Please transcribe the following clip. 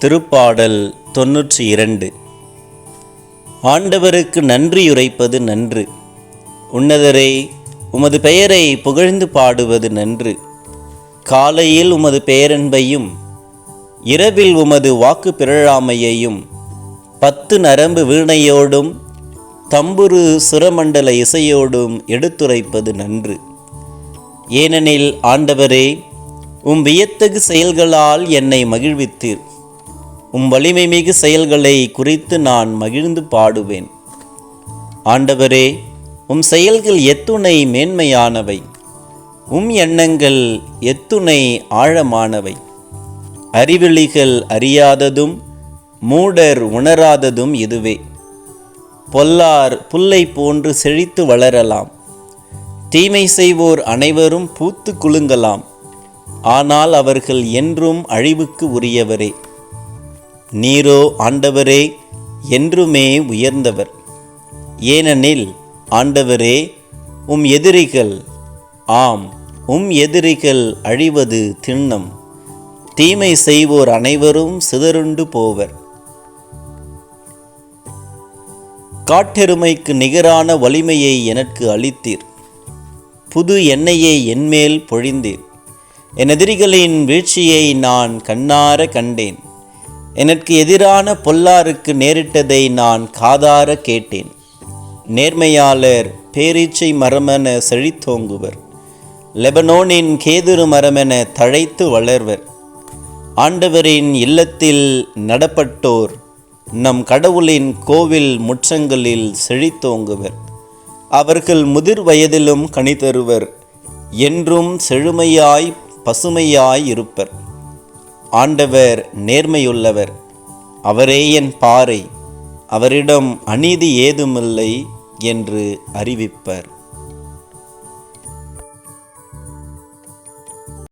திருப்பாடல் தொன்னூற்றி இரண்டு. ஆண்டவருக்கு நன்றியுரைப்பது நன்று. உன்னதரே உமது பெயரை புகழ்ந்து பாடுவது நன்று. காலையில் உமது பேரன்பையும் இரவில் உமது வாக்கு பிறழாமையையும் பத்து நரம்பு வீணையோடும் தம்புரு சுரமண்டல இசையோடும் எடுத்துரைப்பது நன்று. ஏனெனில் ஆண்டவரே உம் வியத்தகு செயல்களால் என்னை மகிழ்வித்தீர். உம் வலிமை மிகு செயல்களை குறித்து நான் மகிழ்ந்து பாடுவேன். ஆண்டவரே உம் செயல்கள் எத்துணை மேன்மையானவை. உம் எண்ணங்கள் எத்துணை ஆழமானவை. அறிவெளிகள் அறியாததும் மூடர் உணராததும் இதுவே. பொல்லார் புல்லை போன்று செழித்து வளரலாம். தீமை செய்வோர் அனைவரும் பூத்து குலுங்கலாம். ஆனால் அவர்கள் என்றும் அழிவுக்கு உரியவரே. நீரோ ஆண்டவரே என்றுமே உயர்ந்தவர். ஏனெனில் ஆண்டவரே உம் எதிரிகள் ஆம் உம் எதிரிகள் அழிவது திண்ணம். தீமை செய்வோர் அனைவரும் சிதறுண்டு போவர். காட்டெருமைக்கு நிகரான வலிமையை எனக்கு அளித்தீர். புது எண்ணெயை என்மேல் பொழிந்தீர். என் எதிரிகளின் வீழ்ச்சியை நான் கண்ணார கண்டேன். எனக்கு எதிரான பொல்லாருக்கு நேரிட்டதை நான் காதார கேட்டேன். நேர்மையாளர் பேரீச்சை மரமென செழித்தோங்குவர். லெபனோனின் கேதுரு மரமென தழைத்து வளர்வர். ஆண்டவரின் இல்லத்தில் நடப்பட்டோர் நம் கடவுளின் கோவில் முற்றங்களில் செழித்தோங்குவர். அவர்கள் முதிர் வயதிலும் கனி தருவர் என்றும் செழுமையாய் பசுமையாய் இருப்பர். ஆண்டவர் நேர்மையுள்ளவர். அவரே என் பாறை. அவரிடம் அநீதி ஏதுமில்லை என்று அறிவிப்பர்.